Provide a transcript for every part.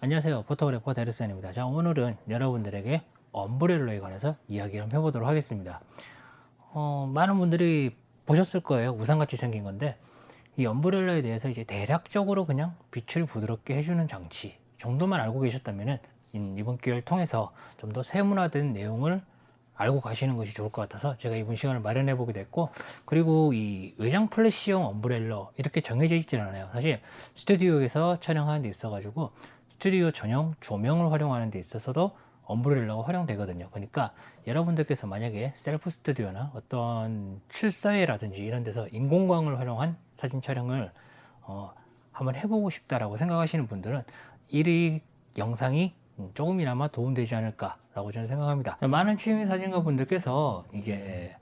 안녕하세요. 포토그래퍼 데르센입니다. 자, 오늘은 여러분들에게 엄브렐러에 관해서 이야기를 한번 해보도록 하겠습니다. 어, 많은 분들이 보셨을 거예요. 우산같이 생긴 건데, 이 엄브렐러에 대해서 이제 대략적으로 그냥 빛을 부드럽게 해주는 장치 정도만 알고 계셨다면은 인- 이번 기회를 통해서 좀 더 세문화된 내용을 알고 가시는 것이 좋을 것 같아서 제가 이번 시간을 마련해 보게 됐고 그리고 이 외장 플래시용 엄브렐러 이렇게 정해져 있진 않아요 사실 스튜디오에서 촬영하는 데 있어 가지고 스튜디오 전용 조명을 활용하는 데 있어서도 엄브렐러가 활용되거든요 그러니까 여러분들께서 만약에 셀프 스튜디오나 어떤 출사회라든지 이런 데서 인공광을 활용한 사진 촬영을 어, 한번 해보고 싶다라고 생각하시는 분들은 이 영상이 음, 조금이나마 도움되지 않을까라고 저는 생각합니다. 많은 취미 사진가 분들께서 이게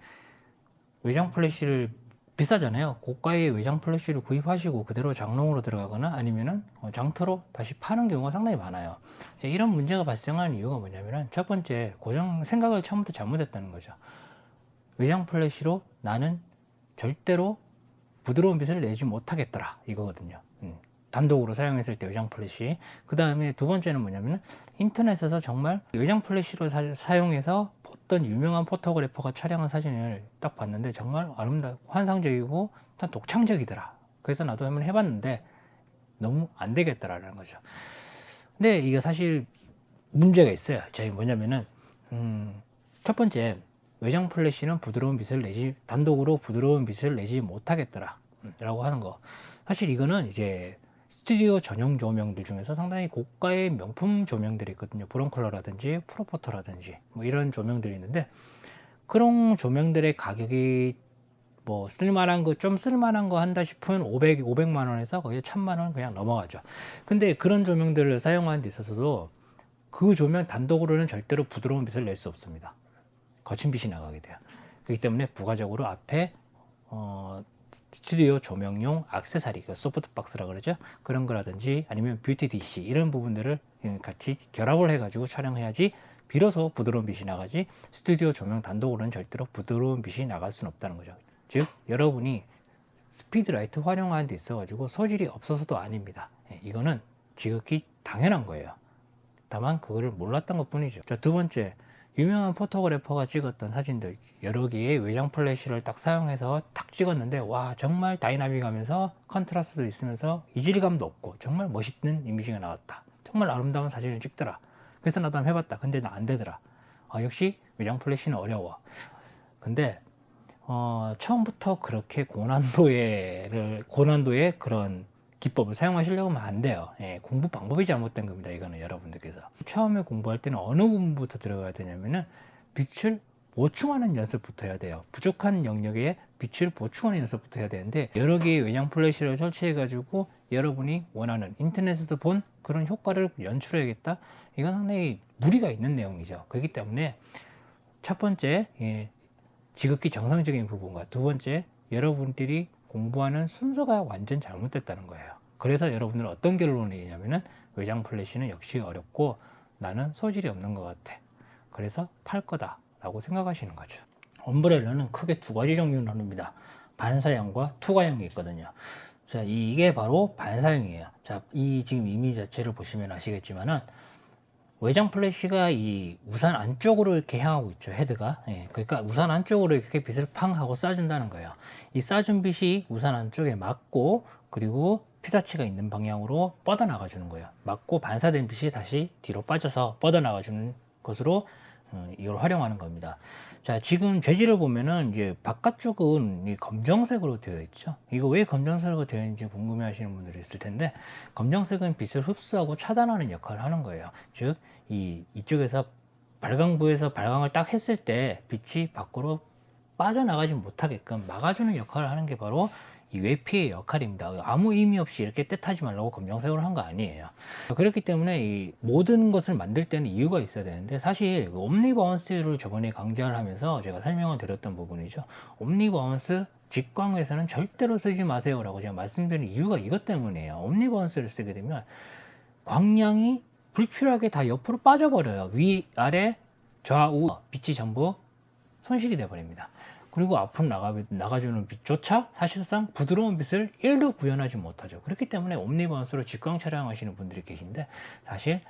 외장 플래시를 비싸잖아요. 고가의 외장 플래시를 구입하시고 그대로 장롱으로 들어가거나 아니면은 어, 장터로 다시 파는 경우가 상당히 많아요. 이런 문제가 발생하는 이유가 뭐냐면은 첫 번째 고정 생각을 처음부터 잘못했다는 거죠. 외장 플래시로 나는 절대로 부드러운 빛을 내지 못하겠더라 이거거든요. 음, 단독으로 사용했을 때 외장 플래시. 그 다음에 두 번째는 뭐냐면 인터넷에서 정말 외장 플래시로 사, 용해서 어떤 유명한 포토그래퍼가 촬영한 사진을 딱 봤는데 정말 아름다 환상적이고 참 독창적이더라. 그래서 나도 한번 해봤는데 너무 안 되겠더라라는 거죠. 근데 이게 사실 문제가 있어요. 저희 뭐냐면은 음, 첫 번째 외장 플래시는 부드러운 빛을 내지 단독으로 부드러운 빛을 내지 못하겠더라 음, 라고 하는 거 사실 이거는 이제 스튜디오 전용 조명들 중에서 상당히 고가의 명품 조명들이 있거든요. 브론컬러라든지 프로포터라든지 뭐 이런 조명들이 있는데 그런 조명들의 가격이 뭐 쓸만한 거 좀 쓸만한 거 한다 싶으면 500 500만 원에서 거의 1000만 원 그냥 넘어가죠. 근데 그런 조명들을 사용하는 데 있어서도 그 조명 단독으로는 절대로 부드러운 빛을 낼 수 없습니다. 거친 빛이 나가게 돼요. 그렇기 때문에 부가적으로 앞에 어, 스튜디오 조명용 액세서리, 그 소프트박스라 그러죠. 그런 거라든지 아니면 뷰티 DC 이런 부분들을 같이 결합을 해가지고 촬영해야지 비로소 부드러운 빛이 나가지 스튜디오 조명 단독으로는 절대로 부드러운 빛이 나갈 수는 없다는 거죠. 즉 여러분이 스피드라이트 활용하는 데 있어 가지고 소질이 없어서도 아닙니다. 예, 이거는 지극히 당연한 거예요. 다만 그거를 몰랐던 것 뿐이죠. 자, 두 번째, 유명한 포토그래퍼가 찍었던 사진들 여러 개의 외장 플래시를 딱 사용해서 탁 찍었는데 와 정말 다이나믹하면서 컨트라스도 있으면서 이질감도 없고 정말 멋있는 이미지가 나왔다. 정말 아름다운 사진을 찍더라. 그래서 나도 한번 해봤다. 근데 나 안 되더라. 아, 역시 외장 플래시는 어려워. 근데 어, 처음부터 그렇게 고난도의 고난도의 그런 기법을 사용하시려고 하면 안 돼요. 예, 공부 방법이 잘못된 겁니다. 이거는 여러분들께서. 처음에 공부할 때는 어느 부분부터 들어가야 되냐면은 빛을 보충하는 연습부터 해야 돼요. 부족한 영역에 빛을 보충하는 연습부터 해야 되는데 여러 개의 외장 플래시를 설치해 가지고 여러분이 원하는 인터넷에서 본 그런 효과를 연출해야겠다. 이건 상당히 무리가 있는 내용이죠. 그렇기 때문에 첫 번째 예, 지극히 정상적인 부분과 두 번째 여러분들이 공부하는 순서가 완전 잘못됐다는 거예요. 그래서 여러분들은 어떤 결론을 내냐면은 외장 플래시는 역시 어렵고 나는 소질이 없는 것 같아. 그래서 팔 거다 라고 생각하시는 거죠. 엄브렐러는 크게 두 가지 종류를 나눕니다. 반사형과 투과형이 있거든요. 자, 이게 바로 반사형이에요. 자, 이 지금 이미지 자체를 보시면 아시겠지만은 외장 플래시가 이 우산 안쪽으로 이렇게 향하고 있죠 헤드가. 예, 그러니까 우산 안쪽으로 이렇게 빛을 팡 하고 쏴준다는 거예요. 이 쏴준 빛이 우산 안쪽에 맞고 그리고 피사체가 있는 방향으로 뻗어나가 주는 거예요. 맞고 반사된 빛이 다시 뒤로 빠져서 뻗어나가 주는 것으로 어, 이걸 활용하는 겁니다. 자, 지금 재질을 보면은 이제 바깥쪽은 이 검정색으로 되어 있죠. 이거 왜 검정색으로 되어 있는지 궁금해 하시는 분들이 있을 텐데, 검정색은 빛을 흡수하고 차단하는 역할을 하는 거예요. 즉, 이, 이쪽에서 발광부에서 발광을 딱 했을 때 빛이 밖으로 빠져나가지 못하게끔 막아주는 역할을 하는 게 바로 이 외피의 역할입니다. 아무 의미 없이 이렇게 뜻하지 말라고 검정색으로 한 거 아니에요. 그렇기 때문에 이 모든 것을 만들 때는 이유가 있어야 되는데 사실 그 옴니버언스를 저번에 강좌를 하면서 제가 설명을 드렸던 부분이죠. 옴니버언스 직광에서는 절대로 쓰지 마세요라고 제가 말씀드린 이유가 이것 때문이에요. 옴니버언스를 쓰게 되면 광량이 불필요하게 다 옆으로 빠져버려요. 위, 아래, 좌우 빛이 전부 손실이 돼버립니다. 그리고 앞으로 나가, 나가주는 빛조차 사실상 부드러운 빛을 1도 구현하지 못하죠. 그렇기 때문에 옴니버스로 직광 촬영하시는 분들이 계신데 사실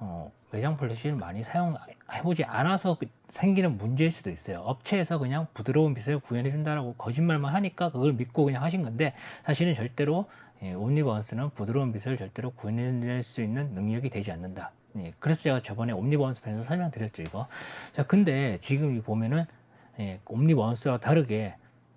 어, 외장 플래시를 많이 사용해보지 않아서 그 생기는 문제일 수도 있어요. 업체에서 그냥 부드러운 빛을 구현해준다라고 거짓말만 하니까 그걸 믿고 그냥 하신 건데 사실은 절대로 예, 옴니버스는 부드러운 빛을 절대로 구현해낼 수 있는 능력이 되지 않는다. 예, 그래서 제가 저번에 옴니버스 편에서 설명드렸죠 이거. 자 근데 지금 보면은 예, 옴니버스와 다르게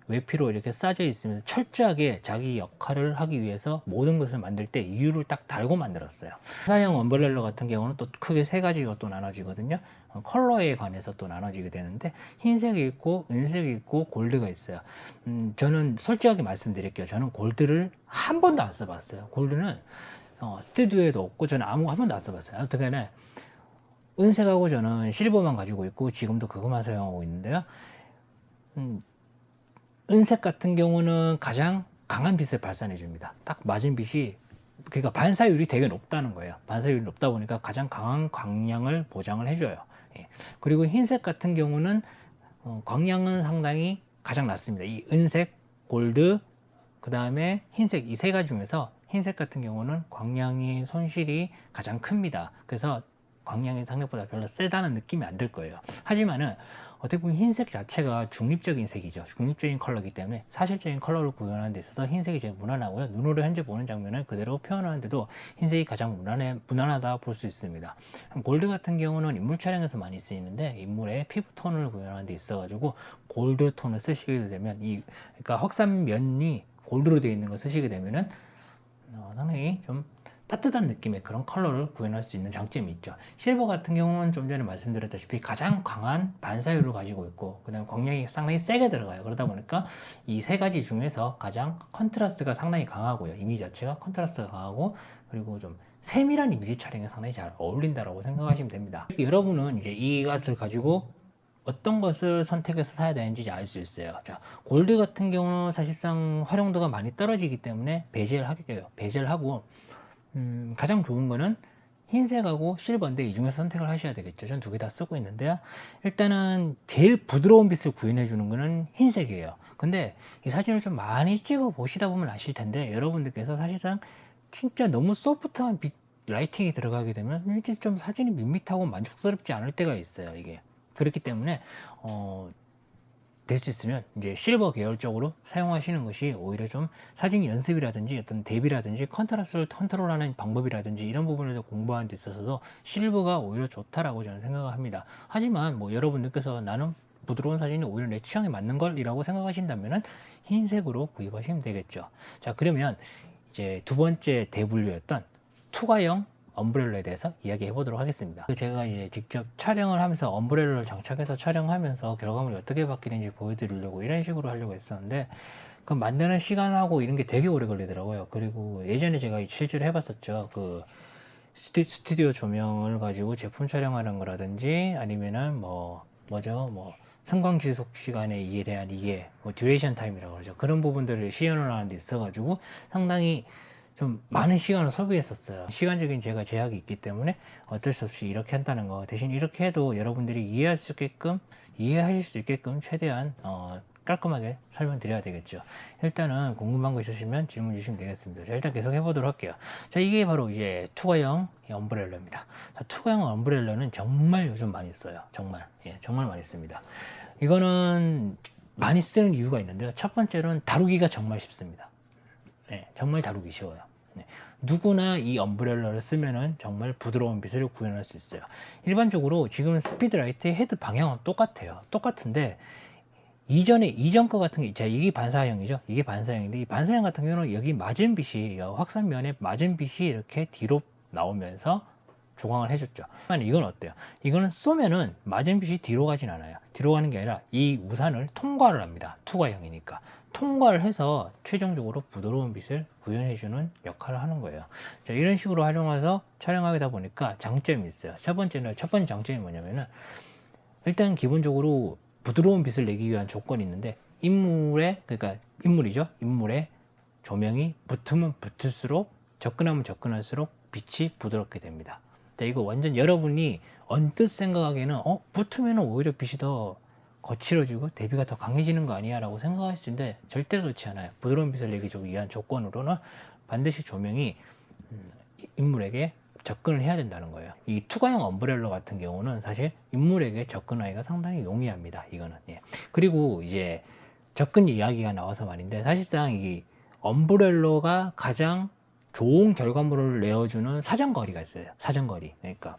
외피로 이렇게 싸져 있으면서 철저하게 자기 역할을 하기 위해서 모든 것을 만들 때 이유를 딱 달고 만들었어요. 사형 엄브렐러 같은 경우는 또 크게 세 가지가 또 나눠지거든요. 어, 컬러에 관해서 또 나눠지게 되는데 흰색이 있고 은색이 있고 골드가 있어요. 음, 저는 솔직하게 말씀드릴게요. 저는 골드를 한 번도 안 써봤어요. 골드는 어, 스튜디오에도 없고 저는 아무 한 번도 안 써봤어요. 어떻게는 은색하고 저는 실버만 가지고 있고 지금도 그것만 사용하고 있는데요. 음, 은색 같은 경우는 가장 강한 빛을 발산해 줍니다. 딱 맞은 빛이 그러니까 반사율이 되게 높다는 거예요. 반사율이 높다 보니까 가장 강한 광량을 보장을 해줘요. 예. 그리고 흰색 같은 경우는 어, 광량은 상당히 가장 낮습니다. 이 은색, 골드, 그 다음에 흰색 이 세 가지 중에서 흰색 같은 경우는 광량의 손실이 가장 큽니다. 그래서 광량이 생각보다 별로 세다는 느낌이 안 들 거예요. 하지만은 어떻게 보면 흰색 자체가 중립적인 색이죠. 중립적인 컬러이기 때문에 사실적인 컬러를 구현하는 데 있어서 흰색이 제일 무난하고요. 눈으로 현재 보는 장면을 그대로 표현하는데도 흰색이 가장 무난해, 무난하다 볼 수 있습니다. 골드 같은 경우는 인물 촬영에서 많이 쓰이는데 인물의 피부 톤을 구현하는 데 있어가지고 골드 톤을 쓰시게 되면 이 그러니까 확산면이 골드로 되어 있는 걸 쓰시게 되면은 어, 상당히 좀 따뜻한 느낌의 그런 컬러를 구현할 수 있는 장점이 있죠. 실버 같은 경우는 좀 전에 말씀드렸다시피 가장 강한 반사율을 가지고 있고 그다음 광량이 상당히 세게 들어가요. 그러다 보니까 이 세 가지 중에서 가장 컨트라스트가 상당히 강하고요. 이미지 자체가 컨트라스트가 강하고 그리고 좀 세밀한 이미지 촬영에 상당히 잘 어울린다라고 생각하시면 됩니다. 여러분은 이제 이것을 가지고 어떤 것을 선택해서 사야 되는지 알 수 있어요. 자, 골드 같은 경우는 사실상 활용도가 많이 떨어지기 때문에 배제를 하게 돼요. 배제를 하고 음, 가장 좋은 거는 흰색하고 실버인데 이 중에서 선택을 하셔야 되겠죠. 전 두 개 다 쓰고 있는데요. 일단은 제일 부드러운 빛을 구현해 주는 거는 흰색이에요. 근데 이 사진을 좀 많이 찍어 보시다 보면 아실 텐데 여러분들께서 사실상 진짜 너무 소프트한 빛 라이팅이 들어가게 되면 일찍 좀 사진이 밋밋하고 만족스럽지 않을 때가 있어요. 이게 그렇기 때문에 어, 될 수 있으면 이제 실버 계열 쪽으로 사용하시는 것이 오히려 좀 사진 연습이라든지 어떤 대비라든지 컨트라스를 컨트롤하는 방법이라든지 이런 부분을 공부하는 데 있어서도 실버가 오히려 좋다라고 저는 생각을 합니다. 하지만 뭐 여러분들께서 나는 부드러운 사진이 오히려 내 취향에 맞는 걸이라고 생각하신다면은 흰색으로 구입하시면 되겠죠. 자 그러면 이제 두 번째 대분류였던 투과형 엄브렐러에 대해서 이야기해 보도록 하겠습니다. 제가 이제 직접 촬영을 하면서 엄브렐러를 장착해서 촬영하면서 결과물이 어떻게 바뀌는지 보여드리려고 이런 식으로 하려고 했었는데 그 만드는 시간하고 이런 게 되게 오래 걸리더라고요. 그리고 예전에 제가 실제로 해봤었죠. 그 스튜디오 조명을 가지고 제품 촬영하는 거라든지 아니면은 뭐 뭐죠 뭐 성광 지속 시간에 이에 대한 이해 뭐 듀레이션 타임이라고 그러죠. 그런 부분들을 시연을 하는 데 있어가지고 상당히 좀 많은 시간을 소비했었어요. 시간적인 제가 제약이 있기 때문에 어쩔 수 없이 이렇게 한다는 거 대신 이렇게 해도 여러분들이 이해할 수 있게끔 이해하실 수 있게끔 최대한 어, 깔끔하게 설명드려야 되겠죠. 일단은 궁금한 거 있으시면 질문 주시면 되겠습니다. 자, 일단 계속 해보도록 할게요. 자, 이게 바로 이제 투과형 엄브렐러입니다. 자, 투과형 엄브렐러는 정말 요즘 많이 써요. 정말. 예, 정말 많이 씁니다. 이거는 많이 쓰는 이유가 있는데요. 첫 번째로는 다루기가 정말 쉽습니다. 네, 정말 다루기 쉬워요. 네, 누구나 이 엄브렐러를 쓰면은 정말 부드러운 빛을 구현할 수 있어요. 일반적으로 지금 스피드라이트의 헤드 방향은 똑같아요. 똑같은데 이전에 이전 거 같은 게, 자, 이게 반사형이죠. 이게 반사형인데, 이 반사형 같은 경우는 여기 맞은 빛이, 확산면에 맞은 빛이 이렇게 뒤로 나오면서 조광을 해줬죠. 아니, 이건 어때요? 이거는 쏘면은 맞은 빛이 뒤로 가진 않아요. 뒤로 가는 게 아니라 이 우산을 통과를 합니다. 투과형이니까. 통과를 해서 최종적으로 부드러운 빛을 구현해주는 역할을 하는 거예요. 자, 이런 식으로 활용해서 촬영하다 보니까 장점이 있어요. 첫 번째는, 첫 번째 장점이 뭐냐면은, 일단 기본적으로 부드러운 빛을 내기 위한 조건이 있는데, 인물의, 그러니까 인물이죠. 인물의 조명이 붙으면 붙을수록, 접근하면 접근할수록 빛이 부드럽게 됩니다. 자, 이거 완전 여러분이 언뜻 생각하기에는, 어, 붙으면 오히려 빛이 더 거칠어지고 대비가 더 강해지는 거 아니야 라고 생각하실 텐데 절대 그렇지 않아요. 부드러운 빛을 내기 위한 조건으로는 반드시 조명이 음, 인물에게 접근을 해야 된다는 거예요. 이 투과형 엄브렐러 같은 경우는 사실 인물에게 접근하기가 상당히 용이합니다 이거는. 예. 그리고 이제 접근 이야기가 나와서 말인데 사실상 이 엄브렐러가 가장 좋은 결과물을 내어주는 사정거리가 있어요. 사정거리. 그러니까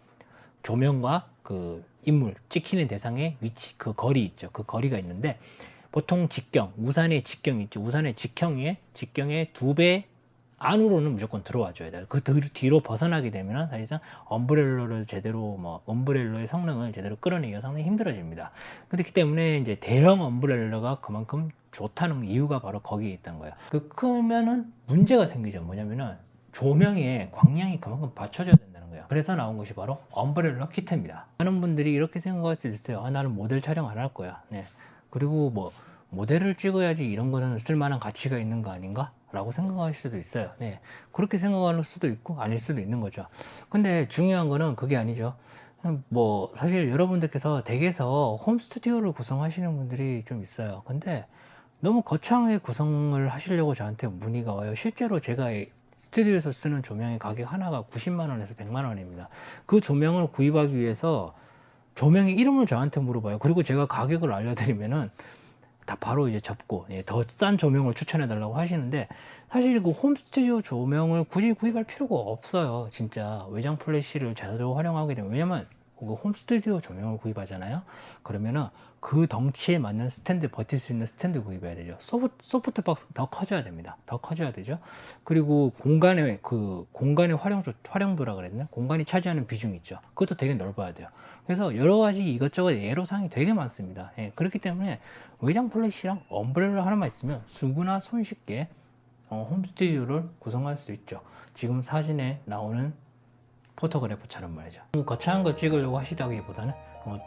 조명과 그 인물 찍히는 대상의 위치 그 거리 있죠. 그 거리가 있는데 보통 직경 우산의 직경 있죠. 우산의 직경에 직경의 두 배 안으로는 무조건 들어와 줘야 돼요. 그 뒤- 뒤로 벗어나게 되면 사실상 엄브렐러를 제대로 뭐 엄브렐러의 성능을 제대로 끌어내기가 상당히 힘들어집니다. 그렇기 때문에 이제 대형 엄브렐러가 그만큼 좋다는 이유가 바로 거기에 있던 거예요. 그 크면은 문제가 생기죠. 뭐냐면은 조명의 광량이 그만큼 받쳐줘야 된다는 거예요. 그래서 나온 것이 바로 엄브렐러 키트입니다. 많은 분들이 이렇게 생각할 수 있어요. 아, 나는 모델 촬영 안 할 거야. 네. 그리고 뭐 모델을 찍어야지 이런 거는 쓸만한 가치가 있는 거 아닌가? 라고 생각할 수도 있어요. 네. 그렇게 생각할 수도 있고 아닐 수도 있는 거죠. 근데 중요한 거는 그게 아니죠. 뭐 사실 여러분들께서 댁에서 홈 스튜디오를 구성하시는 분들이 좀 있어요. 근데 너무 거창하게 구성을 하시려고 저한테 문의가 와요. 실제로 제가 이 스튜디오에서 쓰는 조명의 가격 하나가 90만 원에서 100만 원입니다. 그 조명을 구입하기 위해서 조명의 이름을 저한테 물어봐요. 그리고 제가 가격을 알려드리면은 다 바로 이제 접고 예, 더 싼 조명을 추천해 달라고 하시는데 사실 그 홈 스튜디오 조명을 굳이 구입할 필요가 없어요. 진짜 외장 플래시를 제대로 활용하게 되면 왜냐면 그 홈 스튜디오 조명을 구입하잖아요. 그러면은 그 덩치에 맞는 스탠드 버틸 수 있는 스탠드 구입해야 되죠. 소프트, 소프트 박스 더 커져야 됩니다. 더 커져야 되죠. 그리고 공간의 그 공간의 활용도 활용도라 그랬나? 공간이 차지하는 비중이 있죠. 그것도 되게 넓어야 돼요. 그래서 여러 가지 이것저것 애로사항이 되게 많습니다. 예, 그렇기 때문에 외장 플래시랑 엄브렐러 하나만 있으면 누구나 손쉽게 어, 홈 스튜디오를 구성할 수 있죠. 지금 사진에 나오는 포토그래퍼처럼 말이죠. 거창한 거 찍으려고 하시다기보다는 어,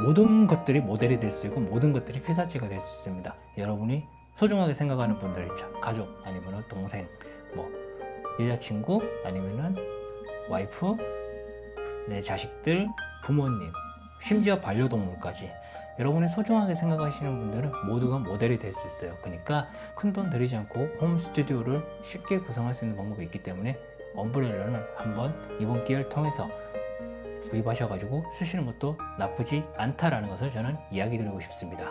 모든 것들이 모델이 될 수 있고 모든 것들이 피사체가 될 수 있습니다. 여러분이 소중하게 생각하는 분들 있죠. 가족 아니면 동생, 뭐 여자친구 아니면은 와이프, 내 자식들, 부모님, 심지어 반려동물까지 여러분이 소중하게 생각하시는 분들은 모두가 모델이 될 수 있어요. 그러니까 큰 돈 들이지 않고 홈 스튜디오를 쉽게 구성할 수 있는 방법이 있기 때문에 엄브렐러는 한번 이번 기회를 통해서 구입하셔가지고 쓰시는 것도 나쁘지 않다라는 것을 저는 이야기 드리고 싶습니다.